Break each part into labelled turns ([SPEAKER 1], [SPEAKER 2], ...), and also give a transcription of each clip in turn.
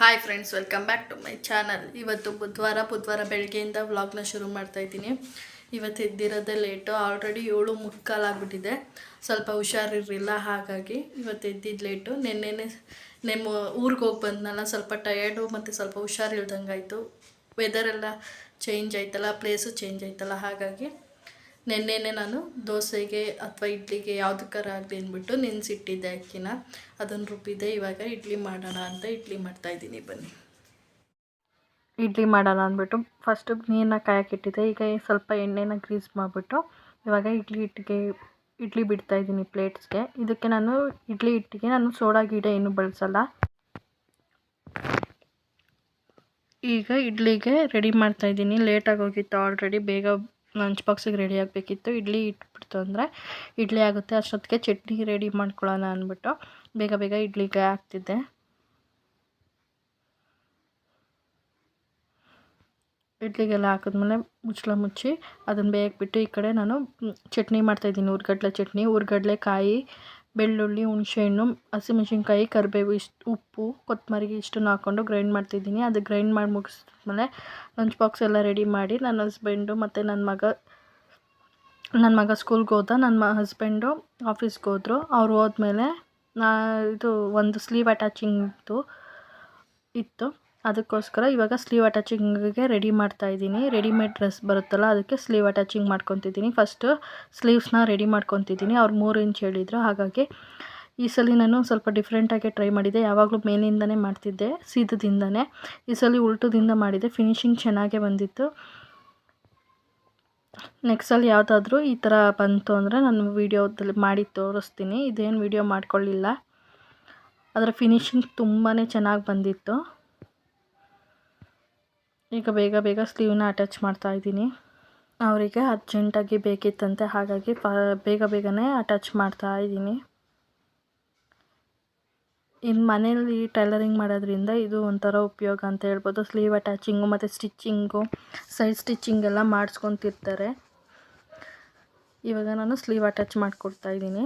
[SPEAKER 1] Hi friends welcome back to my channel ಇವತ್ತು ಬುಧವಾರ ಬುಧವಾರ ಬೆಳಗ್ಗೆಯಿಂದ ವ್ಲಾಗ್ನ ಶುರು ಮಾಡ್ತಾ ಇದ್ದೀನಿ. ಇವತ್ತು ಎದ್ದಿರೋದೇ ಲೇಟು ಆಲ್ರೆಡಿ ಏಳು ಮುಕ್ಕಾಲಾಗ್ಬಿಟ್ಟಿದೆ ಸ್ವಲ್ಪ ಹುಷಾರಿರಲಿಲ್ಲ, ಹಾಗಾಗಿ ಇವತ್ತು ಎದ್ದಿದ್ದು ಲೇಟು ನಿನ್ನೆನೆ ನಿಮ್ಮ ಊರಿಗೆ ಹೋಗಿ ಬಂದ್ನಲ್ಲ, ಸ್ವಲ್ಪ ಟಯರ್ಡು ಮತ್ತು ಸ್ವಲ್ಪ ಹುಷಾರಿಲ್ದಂಗೆ ಆಯಿತು ವೆದರೆಲ್ಲ ಚೇಂಜ್ ಆಯ್ತಲ್ಲ ಪ್ಲೇಸು ಚೇಂಜ್ ಆಯ್ತಲ್ಲ, ಹಾಗಾಗಿ ನೆನ್ನೆನೆ ನಾನು ದೋಸೆಗೆ ಅಥವಾ ಇಡ್ಲಿಗೆ ಯಾವುದಕ್ಕಾರ ಆಗಲಿ ಅಂದ್ಬಿಟ್ಟು ನೆನೆಸಿಟ್ಟಿದ್ದೆ ಅಕ್ಕಿನ. ಅದನ್ನು ರುಬ್ಬಿದ್ದೆ, ಇವಾಗ ಇಡ್ಲಿ ಮಾಡೋಣ ಅಂತ ಇಡ್ಲಿ ಮಾಡ್ತಾಯಿದ್ದೀನಿ ಬನ್ನಿ. ಇಡ್ಲಿ ಮಾಡೋಣ ಅಂದ್ಬಿಟ್ಟು ಫಸ್ಟು ನೀರನ್ನ ಕಾಯಕ್ಕಿಟ್ಟಿದ್ದೆ ಈಗ ಸ್ವಲ್ಪ ಎಣ್ಣೆನ ಗ್ರೀಸ್ ಮಾಡಿಬಿಟ್ಟು ಇವಾಗ ಇಡ್ಲಿ ಹಿಟ್ಟಿಗೆ ಇಡ್ಲಿ ಬಿಡ್ತಾಯಿದ್ದೀನಿ ಪ್ಲೇಟ್ಸ್ಗೆ ಇದಕ್ಕೆ ನಾನು ಇಡ್ಲಿ ಹಿಟ್ಟಿಗೆ ನಾನು ಸೋಡಾ, ಗಿಡ ಏನು ಬಳಸಲ್ಲ. ಈಗ ಇಡ್ಲಿಗೆ ರೆಡಿ ಮಾಡ್ತಾಯಿದ್ದೀನಿ ಲೇಟಾಗಿ ಹೋಗಿತ್ತು ಆಲ್ರೆಡಿ ಬೇಗ ಲಂಚ್ ಬಾಕ್ಸಿಗೆ ರೆಡಿ ಆಗಬೇಕಿತ್ತು. ಇಡ್ಲಿ ಇಟ್ಬಿಡ್ತು ಅಂದರೆ ಇಡ್ಲಿ ಆಗುತ್ತೆ. ಅಷ್ಟೊತ್ತಿಗೆ ಚಟ್ನಿ ರೆಡಿ ಮಾಡ್ಕೊಳ್ಳೋಣ ಅಂದ್ಬಿಟ್ಟು ಬೇಗ ಬೇಗ ಇಡ್ಲಿಗೆ ಹಾಕ್ತಿದ್ದೆ. ಇಡ್ಲಿಗೆಲ್ಲ ಹಾಕಿದ್ಮೇಲೆ ಮುಚ್ಚಳ ಮುಚ್ಚಿ ಅದನ್ನು ಬೇಯಕ್ಬಿಟ್ಟು ಈ ಕಡೆ ನಾನು ಚಟ್ನಿ ಮಾಡ್ತಾಯಿದ್ದೀನಿ ಉರ್ಗಡ್ಲೆ ಚಟ್ನಿ ಉರ್ಗಡ್ಲೆ ಕಾಯಿ ಬೆಳ್ಳುಳ್ಳಿ, ಹುಣಸೆಹಣ್ಣು, ಹಸಿಮೆಣ್ಸಿನ್ಕಾಯಿ, ಕರಿಬೇವು ಇಷ್ಟು ಉಪ್ಪು ಕೊತ್ತಂಬರಿ ಇಷ್ಟನ್ನು ಹಾಕ್ಕೊಂಡು ಗ್ರೈಂಡ್ ಮಾಡ್ತಿದ್ದೀನಿ. ಅದು ಗ್ರೈಂಡ್ ಮಾಡಿ ಮುಗಿಸಿದ್ಮೇಲೆ ಲಂಚ್ ಬಾಕ್ಸ್ ಎಲ್ಲ ರೆಡಿ ಮಾಡಿ ನನ್ನ ಹಸ್ಬೆಂಡು ಮತ್ತು ನನ್ನ ಮಗ ನನ್ನ ಮಗ ಸ್ಕೂಲ್ಗೆ ಹೋದ. ನನ್ನ ಮ ಹಸ್ಬೆಂಡು ಆಫೀಸ್ಗೆ ಹೋದರು. ಅವ್ರು ಹೋದ್ಮೇಲೆ ನಾ, ಇದು ಒಂದು ಸ್ಲೀವ್ ಅಟ್ಯಾಚಿಂಗ್ದು ಇತ್ತು. ಅದಕ್ಕೋಸ್ಕರ ಇವಾಗ ಸ್ಲೀವ್ ಅಟ್ಯಾಚಿಂಗಿಗೆ ರೆಡಿ ಮಾಡ್ತಾ ಇದ್ದೀನಿ. ರೆಡಿಮೇಡ್ ಡ್ರೆಸ್ ಬರುತ್ತಲ್ಲ, ಅದಕ್ಕೆ ಸ್ಲೀವ್ ಅಟ್ಯಾಚಿಂಗ್ ಮಾಡ್ಕೊತಿದ್ದೀನಿ. ಫಸ್ಟು ಸ್ಲೀವ್ಸ್ನ ರೆಡಿ ಮಾಡ್ಕೊತಿದ್ದೀನಿ. ಅವ್ರು ಮೂರು ಇಂಚ್ ಹೇಳಿದ್ರು. ಹಾಗಾಗಿ ಈ ಸಲ ನಾನು ಸ್ವಲ್ಪ ಡಿಫ್ರೆಂಟಾಗಿ ಟ್ರೈ ಮಾಡಿದೆ. ಯಾವಾಗಲೂ ಮೇಲಿಂದನೇ ಮಾಡ್ತಿದ್ದೆ, ಸೀದದಿಂದನೇ. ಈ ಸಲ ಉಲ್ಟದಿಂದ ಮಾಡಿದೆ. ಫಿನಿಶಿಂಗ್ ಚೆನ್ನಾಗೇ ಬಂದಿತ್ತು. ನೆಕ್ಸ್ಟ್ ಸಲ ಯಾವುದಾದ್ರೂ ಈ ಥರ ಬಂತು ಅಂದರೆ ನಾನು ವೀಡಿಯೋದಲ್ಲಿ ಮಾಡಿ ತೋರಿಸ್ತೀನಿ. ಇದೇನು ವೀಡಿಯೋ ಮಾಡ್ಕೊಳ್ಳಿಲ್ಲ. ಅದರ ಫಿನಿಶಿಂಗ್ ತುಂಬಾ ಚೆನ್ನಾಗಿ ಬಂದಿತ್ತು. ಈಗ ಬೇಗ ಬೇಗ ಸ್ಲೀವ್ನ ಅಟ್ಯಾಚ್ ಮಾಡ್ತಾ ಇದ್ದೀನಿ. ಅವರಿಗೆ ಅರ್ಜೆಂಟಾಗಿ ಬೇಕಿತ್ತಂತೆ, ಹಾಗಾಗಿ ಪ, ಬೇಗ ಬೇಗನೆ ಅಟ್ಯಾಚ್ ಮಾಡ್ತಾ ಇದ್ದೀನಿ. ಇನ್ನು ಮನೇಲಿ ಟೈಲರಿಂಗ್ ಮಾಡೋದ್ರಿಂದ ಇದು ಒಂಥರ ಉಪಯೋಗ ಅಂತ ಹೇಳ್ಬೋದು. ಸ್ಲೀವ್ ಅಟ್ಯಾಚಿಂಗು ಮತ್ತು ಸ್ಟಿಚ್ಚಿಂಗು ಸೈಡ್ ಸ್ಟಿಚ್ಚಿಂಗ್ ಎಲ್ಲ ಮಾಡಿಸ್ಕೊತಿರ್ತಾರೆ. ಇವಾಗ ನಾನು ಸ್ಲೀವ್ ಅಟ್ಯಾಚ್ ಮಾಡಿಕೊಡ್ತಾ ಇದ್ದೀನಿ.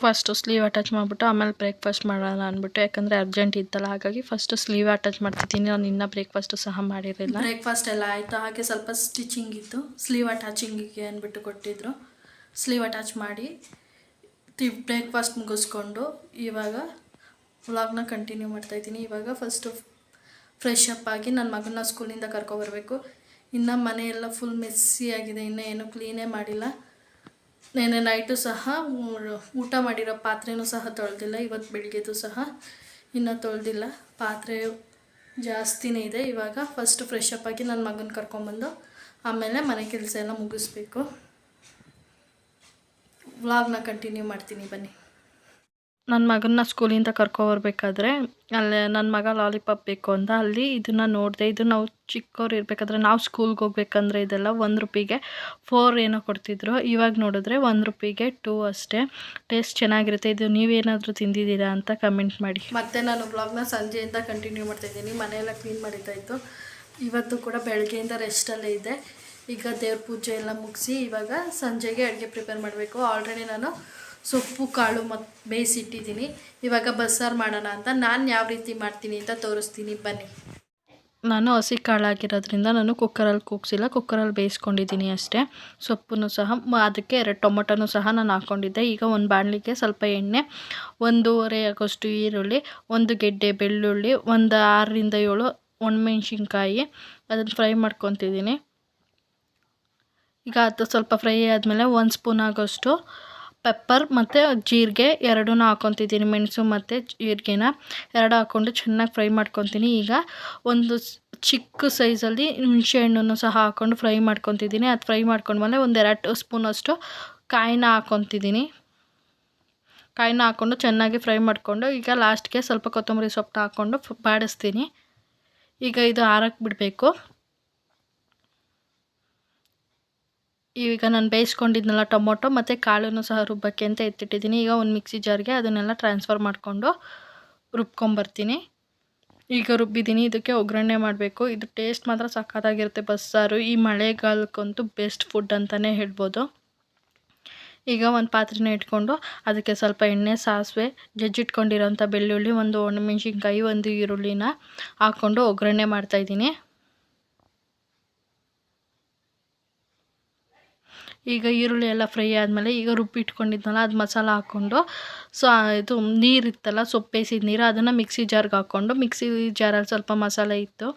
[SPEAKER 1] ಫಸ್ಟು ಸ್ಲೀವ್ ಅಟ್ಯಾಚ್ ಮಾಡಿಬಿಟ್ಟು ಆಮೇಲೆ ಬ್ರೇಕ್ಫಾಸ್ಟ್ ಮಾಡೋಣ ಅಂದ್ಬಿಟ್ಟು, ಯಾಕಂದರೆ ಅರ್ಜೆಂಟ್ ಇತ್ತಲ್ಲ, ಹಾಗಾಗಿ ಫಸ್ಟು ಸ್ಲೀವ್ ಅಟ್ಯಾಚ್ ಮಾಡ್ತಿದ್ದೀನಿ. ನಾನು ಇನ್ನೂ ಬ್ರೇಕ್ಫಾಸ್ಟು ಸಹ ಮಾಡಿರಲಿಲ್ಲ. ಬ್ರೇಕ್ಫಾಸ್ಟ್ ಎಲ್ಲ ಆಯಿತು. ಹಾಗೆ ಸ್ವಲ್ಪ ಸ್ಟಿಚಿಂಗ್ ಇತ್ತು. ಸ್ಲೀವ್ ಅಟ್ಯಾಚಿಂಗಿಗೆ ಅಂದ್ಬಿಟ್ಟು ಕೊಟ್ಟಿದ್ರು. ಸ್ಲೀವ್ ಅಟ್ಯಾಚ್ ಮಾಡಿ ತಿ ಬ್ರೇಕ್ಫಾಸ್ಟ್ ಮುಗಿಸ್ಕೊಂಡು ಇವಾಗ ವ್ಲಾಗ್ನ ಕಂಟಿನ್ಯೂ ಮಾಡ್ತಾಯಿದ್ದೀನಿ ಇವಾಗ ಫಸ್ಟು ಫ್ರೆಶ್ ಅಪ್ ಆಗಿ ನನ್ನ ಮಗನ ಸ್ಕೂಲಿಂದ ಕರ್ಕೊಬರಬೇಕು ಇನ್ನು ಮನೆಯೆಲ್ಲ ಫುಲ್ ಮೆಸ್ಸಿ ಆಗಿದೆ. ಇನ್ನೂ ಏನೂ ಕ್ಲೀನೇ ಮಾಡಿಲ್ಲ. ನೆನ್ನೆ ನೈಟು ಸಹ ಊಟ ಮಾಡಿರೋ ಪಾತ್ರೆನೂ ಸಹ ತೊಳೆದಿಲ್ಲ. ಇವತ್ತು ಬೆಳಗ್ಗೆದು ಸಹ ಇನ್ನೂ ತೊಳೆದಿಲ್ಲ. ಪಾತ್ರೆ ಜಾಸ್ತಿನೇ ಇದೆ. ಇವಾಗ ಫಸ್ಟ್ ಫ್ರೆಶ್ ಅಪ್ ಆಗಿ ನನ್ನ ಮಗನ ಕರ್ಕೊಂಬಂದು ಆಮೇಲೆ ಮನೆ ಕೆಲಸ ಎಲ್ಲ ಮುಗಿಸ್ಬೇಕು. ವ್ಲಾಗ್ನ ಕಂಟಿನ್ಯೂ ಮಾಡ್ತೀನಿ. ಬನ್ನಿ. ನನ್ನ ಮಗನ್ನ ಸ್ಕೂಲಿಂದ ಕರ್ಕೊಬರ್ಬೇಕಾದ್ರೆ ಅಲ್ಲಿ ನನ್ನ ಮಗ ಲಾಲಿಪಾಪ್ ಬೇಕು ಅಂತ ಅಲ್ಲಿ ಇದನ್ನು ನೋಡಿದೆ, ಇದು ನಾವು ಚಿಕ್ಕವ್ರು ಇರಬೇಕಾದ್ರೆ ನಾವು ಸ್ಕೂಲ್ಗೆ ಹೋಗ್ಬೇಕಂದ್ರೆ ಇದೆಲ್ಲ ಒಂದು ರುಪಿಗೆ ಫೋರ್ ಏನೋ ಕೊಡ್ತಿದ್ರು. ಇವಾಗ ನೋಡಿದ್ರೆ ಒಂದು ರುಪಿಗೆ ಟೂ ಅಷ್ಟೇ. ಟೇಸ್ಟ್ ಚೆನ್ನಾಗಿರುತ್ತೆ. ಇದು ನೀವೇನಾದರೂ ತಿಂದಿದ್ದೀರಾ ಅಂತ ಕಮೆಂಟ್ ಮಾಡಿ. ಮತ್ತೆ ನಾನು ಬ್ಲಾಗ್ನ ಸಂಜೆಯಿಂದ ಕಂಟಿನ್ಯೂ ಮಾಡ್ತಾಯಿದ್ದೀನಿ ಮನೆಯೆಲ್ಲ ಕ್ಲೀನ್ ಮಾಡಿದ್ದಾ ಇತ್ತು ಇವತ್ತು ಕೂಡ ಬೆಳಗ್ಗೆಯಿಂದ ರೆಸ್ಟಲ್ಲೇ ಇದೆ. ಈಗ ದೇವ್ರ ಪೂಜೆ ಎಲ್ಲ ಮುಗಿಸಿ ಇವಾಗ ಸಂಜೆಗೆ ಅಡುಗೆ ಪ್ರಿಪೇರ್ ಮಾಡಬೇಕು. ಆಲ್ರೆಡಿ ನಾನು ಸೊಪ್ಪು, ಕಾಳು ಮತ್ತು ಬೇಯಿಸಿಟ್ಟಿದ್ದೀನಿ. ಇವಾಗ ಬಸ್ಸಾರು ಮಾಡೋಣ ಅಂತ ನಾನು ಯಾವ ರೀತಿ ಮಾಡ್ತೀನಿ ಅಂತ ತೋರಿಸ್ತೀನಿ. ಬನ್ನಿ. ನಾನು ಹಸಿ ಕಾಳಾಗಿರೋದ್ರಿಂದ ನಾನು ಕುಕ್ಕರಲ್ಲಿ ಕೂಗಿಸಿಲ್ಲ. ಕುಕ್ಕರಲ್ಲಿ ಬೇಯಿಸ್ಕೊಂಡಿದ್ದೀನಿ ಅಷ್ಟೇ. ಸೊಪ್ಪನ್ನು ಸಹ ಅದಕ್ಕೆ ಎರಡು ಟೊಮೊಟೊನೂ ಸಹ ನಾನು ಹಾಕ್ಕೊಂಡಿದ್ದೆ ಈಗ ಒಂದು ಬಾಣಲಿಗೆ ಸ್ವಲ್ಪ ಎಣ್ಣೆ, ಒಂದೂವರೆ ಆಗೋಷ್ಟು ಈರುಳ್ಳಿ, ಒಂದು ಗೆಡ್ಡೆ ಬೆಳ್ಳುಳ್ಳಿ, ಒಂದು ಆರರಿಂದ ಏಳು ಒಣಮೆಣ್ಸಿನ್ಕಾಯಿ ಅದನ್ನು ಫ್ರೈ ಮಾಡ್ಕೊತಿದ್ದೀನಿ. ಈಗ ಅದು ಸ್ವಲ್ಪ ಫ್ರೈ ಆದಮೇಲೆ ಒಂದು ಸ್ಪೂನ್ ಆಗೋಷ್ಟು ಪೆಪ್ಪರ್ ಮತ್ತು ಜೀರಿಗೆ ಎರಡೂ ಹಾಕ್ಕೊತಿದ್ದೀನಿ ಮೆಣಸು ಮತ್ತು ಜೀರಿಗೆನ ಎರಡು ಹಾಕ್ಕೊಂಡು ಚೆನ್ನಾಗಿ ಫ್ರೈ ಮಾಡ್ಕೊತೀನಿ. ಈಗ ಒಂದು ಚಿಕ್ಕ ಸೈಜಲ್ಲಿ ಹುಣಸೆ ಹಣ್ಣನ್ನು ಸಹ ಹಾಕ್ಕೊಂಡು ಫ್ರೈ ಮಾಡ್ಕೊತಿದ್ದೀನಿ. ಅದು ಫ್ರೈ ಮಾಡ್ಕೊಂಡ್ಮೇಲೆ ಒಂದು ಎರಡು ಸ್ಪೂನಷ್ಟು ಕಾಯಿನ ಹಾಕೊತಿದ್ದೀನಿ. ಕಾಯಿನ ಹಾಕ್ಕೊಂಡು ಚೆನ್ನಾಗಿ ಫ್ರೈ ಮಾಡಿಕೊಂಡು ಈಗ ಲಾಸ್ಟ್ಗೆ ಸ್ವಲ್ಪ ಕೊತ್ತಂಬರಿ ಸೊಪ್ಪು ಹಾಕ್ಕೊಂಡು ಬಾಡಿಸ್ತೀನಿ. ಈಗ ಇದು ಆರಕ್ಕೆ ಬಿಡಬೇಕು. ಈಗ ನಾನು ಬೇಯಿಸ್ಕೊಂಡಿದ್ನಲ್ಲ ಟೊಮೊಟೊ ಮತ್ತು ಕಾಳನ್ನು ಸಹ ರುಬ್ಬಕ್ಕೆ ಅಂತ ಎತ್ತಿಟ್ಟಿದ್ದೀನಿ. ಈಗ ಒಂದು ಮಿಕ್ಸಿ ಜಾರ್ಗೆ ಅದನ್ನೆಲ್ಲ ಟ್ರಾನ್ಸ್ಫರ್ ಮಾಡಿಕೊಂಡು ರುಬ್ಕೊಂಬರ್ತೀನಿ. ಈಗ ರುಬ್ಬಿದ್ದೀನಿ. ಇದಕ್ಕೆ ಒಗ್ಗರಣೆ ಮಾಡಬೇಕು. ಇದು ಟೇಸ್ಟ್ ಮಾತ್ರ ಸಖತ್ತಾಗಿರುತ್ತೆ ಬಸ್ಸಾರು. ಈ ಮಳೆಗಾಲಕ್ಕಂತೂ ಬೆಸ್ಟ್ ಫುಡ್ ಅಂತಲೇ ಹೇಳ್ಬೋದು. ಈಗ ಒಂದು ಪಾತ್ರೆನ ಇಟ್ಕೊಂಡು ಅದಕ್ಕೆ ಸ್ವಲ್ಪ ಎಣ್ಣೆ, ಸಾಸಿವೆ, ಜಜ್ಜಿಟ್ಕೊಂಡಿರೋಂಥ ಬೆಳ್ಳುಳ್ಳಿ, ಒಂದು ಒಣಮೆಣ್ಸಿನ್ಕಾಯಿ ಒಂದು ಈರುಳ್ಳಿನ ಹಾಕ್ಕೊಂಡು ಒಗ್ಗರಣೆ ಮಾಡ್ತಾಯಿದ್ದೀನಿ ಈಗ ಈರುಳ್ಳಿ ಎಲ್ಲ ಫ್ರೈ ಆದಮೇಲೆ ಈಗ ರುಬ್ಬಿಟ್ಕೊಂಡಿದ್ನಲ್ಲ ಅದು ಮಸಾಲ ಹಾಕ್ಕೊಂಡು ಸೊ ಇದು ನೀರು ಇತ್ತಲ್ಲ ಸೊಪ್ಪು ಬೇಯಿಸಿದ ನೀರು ಅದನ್ನು ಮಿಕ್ಸಿ ಜಾರ್ಗೆ ಹಾಕ್ಕೊಂಡು ಮಿಕ್ಸಿ ಜಾರಲ್ಲಿ ಸ್ವಲ್ಪ ಮಸಾಲೆ ಇತ್ತು,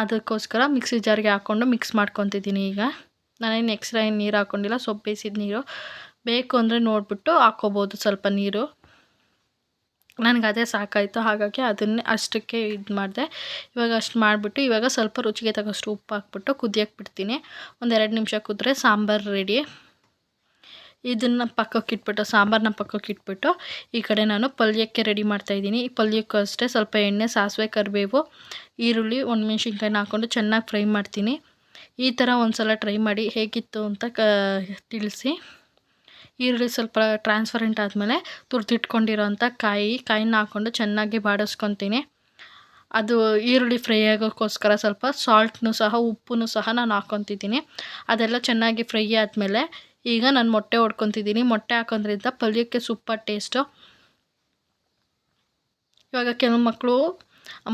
[SPEAKER 1] ಅದಕ್ಕೋಸ್ಕರ ಮಿಕ್ಸಿ ಜಾರ್ಗೆ ಹಾಕ್ಕೊಂಡು ಮಿಕ್ಸ್ ಮಾಡ್ಕೊತಿದ್ದೀನಿ ಈಗ. ನಾನೇನು ಎಕ್ಸ್ಟ್ರಾ ಏನು ನೀರು ಹಾಕ್ಕೊಂಡಿಲ್ಲ ಸೊಪ್ಪು ಬೇಯಿಸಿದ ನೀರು. ಬೇಕು ಅಂದರೆ ನೋಡಿಬಿಟ್ಟು ಹಾಕ್ಕೋಬೋದು ಸ್ವಲ್ಪ ನೀರು. ನನಗೆ ಅದೇ ಸಾಕಾಯಿತು, ಹಾಗಾಗಿ ಅದನ್ನೇ ಅಷ್ಟಕ್ಕೆ ಇದು ಮಾಡಿದೆ. ಇವಾಗ ಅಷ್ಟು ಮಾಡಿಬಿಟ್ಟು, ಇವಾಗ ಸ್ವಲ್ಪ ರುಚಿಗೆ ತಗೋಷ್ಟು ಉಪ್ಪು ಹಾಕ್ಬಿಟ್ಟು ಕುದಿಯಕ್ಕೆ ಬಿಡ್ತೀನಿ. ಒಂದೆರಡು ನಿಮಿಷ ಕುದ್ರೆ ಸಾಂಬಾರು ರೆಡಿ. ಇದನ್ನು ಪಕ್ಕಕ್ಕೆ ಇಟ್ಬಿಟ್ಟು ಸಾಂಬಾರನ್ನ ಪಕ್ಕಕ್ಕೆ ಇಟ್ಬಿಟ್ಟು, ಈ ಕಡೆ ನಾನು ಪಲ್ಯಕ್ಕೆ ರೆಡಿ ಮಾಡ್ತಾಯಿದ್ದೀನಿ ಈ ಪಲ್ಯಕ್ಕೂ ಅಷ್ಟೇ ಸ್ವಲ್ಪ ಎಣ್ಣೆ, ಸಾಸಿವೆ, ಕರಿಬೇವು, ಈರುಳ್ಳಿ ಒಣಮೆಣ್ಸಿನ್ಕಾಯಿನ ಹಾಕ್ಕೊಂಡು ಚೆನ್ನಾಗಿ ಫ್ರೈ ಮಾಡ್ತೀನಿ. ಈ ಥರ ಒಂದು ಸಲ ಟ್ರೈ ಮಾಡಿ ಹೇಗಿತ್ತು ಅಂತ ಕ, ತಿಳಿಸಿ. ಈರುಳ್ಳಿ ಸ್ವಲ್ಪ ಟ್ರಾನ್ಸ್ಪರೆಂಟ್ ಆದಮೇಲೆ ತುರ್ದಿಟ್ಕೊಂಡಿರೋಂಥ ಕಾಯಿ, ಕಾಯಿನ ಹಾಕ್ಕೊಂಡು ಚೆನ್ನಾಗಿ ಬಾಡಿಸ್ಕೊತೀನಿ. ಅದು ಈರುಳ್ಳಿ ಫ್ರೈ ಆಗೋಕ್ಕೋಸ್ಕರ ಸ್ವಲ್ಪ ಸಾಲ್ಟ್ನು ಸಹ, ಉಪ್ಪು ಸಹ ನಾನು ಹಾಕ್ಕೊತಿದ್ದೀನಿ. ಅದೆಲ್ಲ ಚೆನ್ನಾಗಿ ಫ್ರೈ ಆದಮೇಲೆ ಈಗ ನಾನು ಮೊಟ್ಟೆ ಹೊಡ್ಕೊತಿದ್ದೀನಿ ಮೊಟ್ಟೆ ಹಾಕೋದ್ರಿಂದ ಪಲ್ಯಕ್ಕೆ ಸೂಪರ್ ಟೇಸ್ಟು ಇವಾಗ ಕೆಲವು ಮಕ್ಕಳು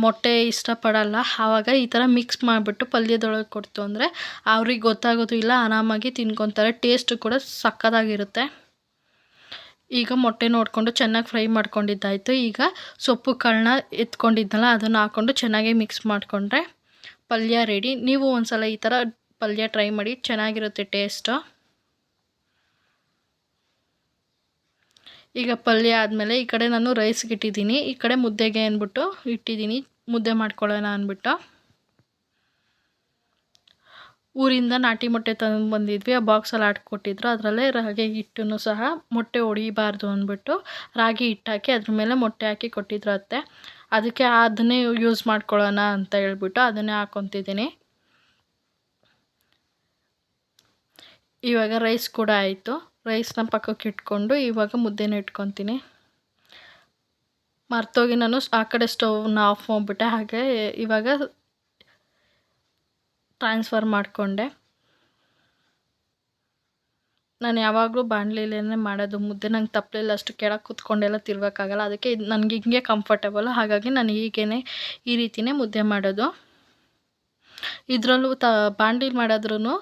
[SPEAKER 1] ಮೊಟ್ಟೆ ಇಷ್ಟಪಡಲ್ಲ. ಆವಾಗ ಈ ಥರ ಮಿಕ್ಸ್ ಮಾಡಿಬಿಟ್ಟು ಪಲ್ಯದೊಳಗೆ ಕೊಡ್ತು ಅಂದರೆ ಅವ್ರಿಗೆ ಗೊತ್ತಾಗೋದು ಇಲ್ಲ, ಆರಾಮಾಗಿ ತಿನ್ಕೊತಾರೆ. ಟೇಸ್ಟು ಕೂಡ ಸಕ್ಕತ್ತಾಗಿರುತ್ತೆ. ಈಗ ಮೊಟ್ಟೆ ನೋಡಿಕೊಂಡು ಚೆನ್ನಾಗಿ ಫ್ರೈ ಮಾಡ್ಕೊಂಡಿದ್ದಾಯಿತು. ಈಗ ಸೊಪ್ಪು ಕಾಳನ್ನ ಎತ್ಕೊಂಡಿದ್ನಲ್ಲ ಅದನ್ನು ಹಾಕ್ಕೊಂಡು ಚೆನ್ನಾಗಿ ಮಿಕ್ಸ್ ಮಾಡಿಕೊಂಡ್ರೆ ಪಲ್ಯ ರೆಡಿ ನೀವು ಒಂದು ಸಲ ಈ ಥರ ಪಲ್ಯ ಟ್ರೈ ಮಾಡಿ, ಚೆನ್ನಾಗಿರುತ್ತೆ ಟೇಸ್ಟು ಈಗ ಪಲ್ಯ ಆದಮೇಲೆ ಈ ಕಡೆ ನಾನು ರೈಸ್ಗೆ ಇಟ್ಟಿದ್ದೀನಿ ಈ ಕಡೆ ಮುದ್ದೆಗೆ ಅಂದ್ಬಿಟ್ಟು ಇಟ್ಟಿದ್ದೀನಿ. ಮುದ್ದೆ ಮಾಡ್ಕೊಳ್ಳೋಣ ಅಂದ್ಬಿಟ್ಟು. ಊರಿಂದ ನಾಟಿ ಮೊಟ್ಟೆ ತಂದು ಬಂದಿದ್ವಿ. ಆ ಬಾಕ್ಸಲ್ಲಿ ಹಾಕ್ಕೊಟ್ಟಿದ್ರು ಅದರಲ್ಲೇ ರಾಗಿ ಹಿಟ್ಟನ್ನು ಸಹ ಮೊಟ್ಟೆ ಹೊಡಿಬಾರ್ದು ಅಂದ್ಬಿಟ್ಟು ರಾಗಿ ಹಿಟ್ಟಾಕಿ ಅದ್ರ ಮೇಲೆ ಮೊಟ್ಟೆ ಹಾಕಿ ಕೊಟ್ಟಿದ್ರು ಅತ್ತೆ. ಅದಕ್ಕೆ ಅದನ್ನೇ ಯೂಸ್ ಮಾಡ್ಕೊಳ್ಳೋಣ ಅಂತ ಹೇಳ್ಬಿಟ್ಟು ಅದನ್ನೇ ಹಾಕೊತಿದ್ದೀನಿ ಇವಾಗ ರೈಸ್ ಕೂಡ ಆಯಿತು. ರೈಸ್ನ ಪಕ್ಕಕ್ಕೆ ಇಟ್ಕೊಂಡು ಇವಾಗ ಮುದ್ದೆನ ಇಟ್ಕೊತೀನಿ. ಮರ್ತೋಗಿ ನಾನು ಆ ಕಡೆ ಸ್ಟೌವ್ನ ಆಫ್ ಮಾಡಿಬಿಟ್ಟೆ. ಹಾಗೆ ಇವಾಗ ಟ್ರಾನ್ಸ್ಫರ್ ಮಾಡಿಕೊಂಡೆ. ನಾನು ಯಾವಾಗಲೂ ಬಾಣಲಿಲೇ ಮಾಡೋದು. ಮುದ್ದೆ ನಂಗೆ ತಪ್ಪಲಿಲ್ಲ. ಅಷ್ಟು ಕೆಳಗೆ ಕೂತ್ಕೊಂಡೆಲ್ಲ ತಿರ್ಬೇಕಾಗಲ್ಲ ಅದಕ್ಕೆ ನನಗೆ ಹಿಂಗೆ ಕಂಫರ್ಟೇಬಲ್ ಹಾಗಾಗಿ ನಾನು ಹೀಗೇ ಈ ರೀತಿಯೇ ಮುದ್ದೆ ಮಾಡೋದು. ಇದರಲ್ಲೂ ತ ಬಾಣಲಿಲಿ ಮಾಡಿದ್ರೂ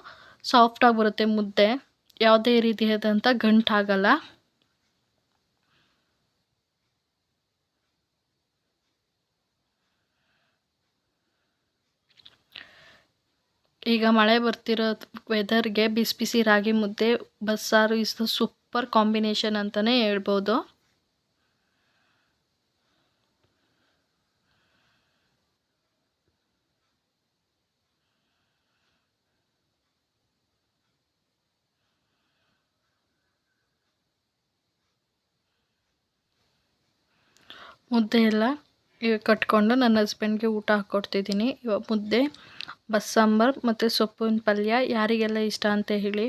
[SPEAKER 1] ಸಾಫ್ಟಾಗಿ ಬರುತ್ತೆ ಮುದ್ದೆ. ಯಾವುದೇ ರೀತಿಯಾದಂಥ ಗಂಟಾಗಲ್ಲ. ಈಗ ಮಳೆ ಬರ್ತಿರೋ ವೆದರ್ಗೆ ಬಿಸಿ ಬಿಸಿ ರಾಗಿ ಮುದ್ದೆ, ಬಸ್ಸಾರು ಇಸ್ ಸೂಪರ್ ಕಾಂಬಿನೇಷನ್ ಅಂತಲೇ ಹೇಳ್ಬೋದು. ಮುದ್ದೆ ಎಲ್ಲ ಕಟ್ಕೊಂಡು ನನ್ನ ಹಸ್ಬೆಂಡ್ಗೆ ಊಟ ಹಾಕ್ಕೊಡ್ತಿದ್ದೀನಿ ಇವಾಗ ಮುದ್ದೆ, ಬಸ್ಸಾಂಬಾರು ಮತ್ತು ಸೊಪ್ಪಿನ ಪಲ್ಯ, ಯಾರಿಗೆಲ್ಲ ಇಷ್ಟ ಅಂತ ಹೇಳಿ.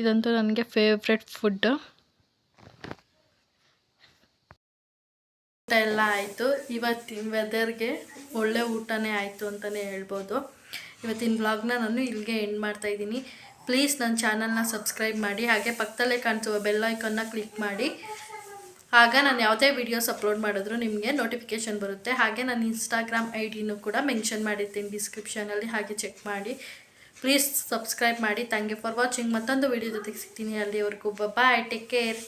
[SPEAKER 1] ಇದಂತೂ ನನಗೆ ಫೇವ್ರೆಟ್ ಫುಡ್ಡು ಊಟ ಎಲ್ಲ ಆಯಿತು. ಇವತ್ತಿನ ವೆದರ್ಗೆ ಒಳ್ಳೆ ಊಟನೇ ಆಯಿತು ಅಂತಲೇ ಹೇಳ್ಬೋದು. ಇವತ್ತಿನ ವ್ಲಾಗ್ನ ನಾನು ಇಲ್ಲಿಗೆ ಎಂಡ್ ಮಾಡ್ತಾಯಿದ್ದೀನಿ ಪ್ಲೀಸ್ ನನ್ನ ಚಾನಲ್ನ ಸಬ್ಸ್ಕ್ರೈಬ್ ಮಾಡಿ. ಹಾಗೆ ಪಕ್ಕದಲ್ಲೇ ಕಾಣಿಸುವ ಬೆಲ್ಲೈಕನ್ನ ಕ್ಲಿಕ್ ಮಾಡಿ. ಆಗ ನಾನು ಯಾವುದೇ ವೀಡಿಯೋಸ್ ಅಪ್ಲೋಡ್ ಮಾಡಿದ್ರು ನಿಮಗೆ ನೋಟಿಫಿಕೇಷನ್ ಬರುತ್ತೆ. ಹಾಗೆ ನಾನು ಇನ್ಸ್ಟಾಗ್ರಾಮ್ ಐ ಡಿನೂ ಕೂಡ ಮೆನ್ಷನ್ ಮಾಡಿರ್ತೀನಿ ಡಿಸ್ಕ್ರಿಪ್ಷನಲ್ಲಿ ಹಾಗೆ ಚೆಕ್ ಮಾಡಿ. ಪ್ಲೀಸ್ ಸಬ್ಸ್ಕ್ರೈಬ್ ಮಾಡಿ. ಥ್ಯಾಂಕ್ ಯು ಫಾರ್ ವಾಚಿಂಗ್ ಮತ್ತೊಂದು ವೀಡಿಯೋ ಜೊತೆಗೆ ಸಿಗ್ತೀನಿ. ಅಲ್ಲಿವರೆಗೂ ಬಾಯ್ ಟೇಕ್ ಕೇರ್